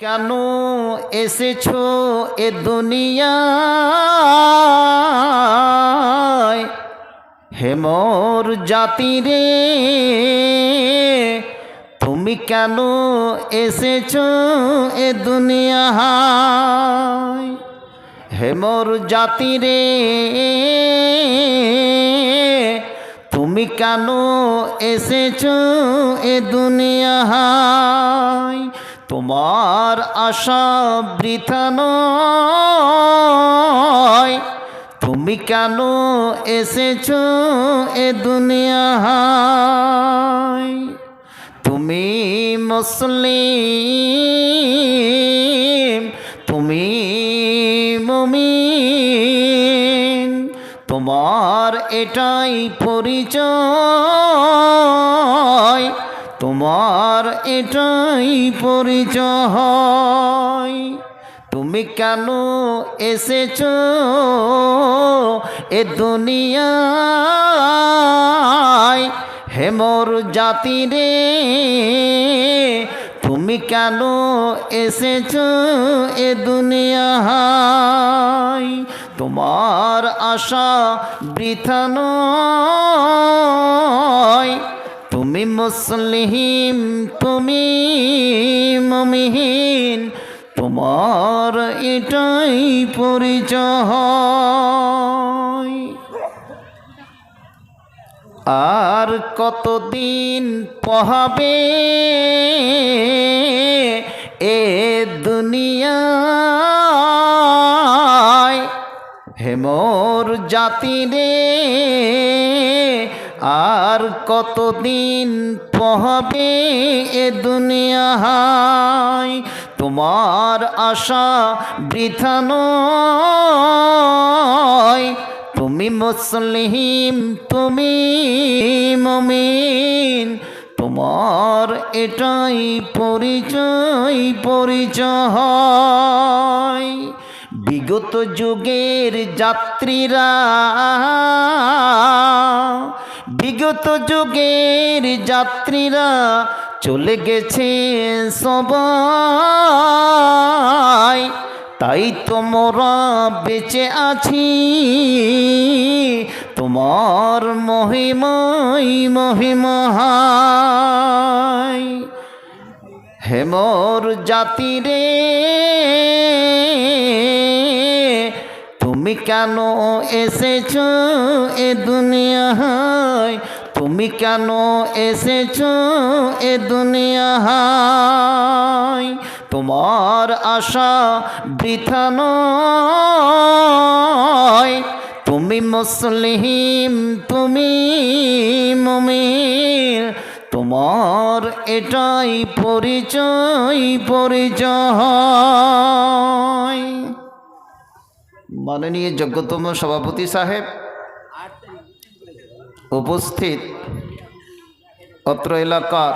কেন এসেছ এ দুনিয়ায় হেমর জাতি রে, তুমি কেন এসেছ এ দুনিয়ায় হেমর জাতি রে, তুমি কেন এসেছ এ দুনিয়ায় তোমার আশা বৃথা নয়। তুমি কেন এসেছ এ দুনিয়ায়? তুমি মুসলিম, তুমি মুমিন। তোমার এটাই পরিচয়। তোমার এটাই পরিচয়। তুমি কেন এসেছ এ দুনিয়ায়? হেমর জাতি রে, তুমি কেন এসেছ এ দুনিয়ায়? তোমার আশা বৃথা নয়। তুমি মুসলিম, তুমি মমিহীন তোমার এটাই পরিচয়। আর কতদিন পহাবে এ দুনিয়ায়? হেমর জাতি রে আর কতদিন পহাবে এ দুনিয়ায়? তোমার আশা বৃথা নয়। তুমি মুসলিম, তুমি মমিন। তোমার এটাই পরিচয় পরিচয়। বিগত যুগের যাত্রীরা, বিগত যুগের যাত্রীরা চলে গেছে সবাই। তাই তোমরা বেঁচে আছি, তোমার মহিময় মহিমহাই হেমর জাতি রে তুমি কেন এসেছ? এ দুনিয়ায় তুমি কেন এসেছ? এ দুনিয়ায় তোমার আশা বৃথা তুমি মুসলিম, তুমি মমির তোমার এটাই পরিচয় পরিচয়। মাননীয় যোগ্যতম সভাপতি সাহেব উপস্থিত অত্র এলাকার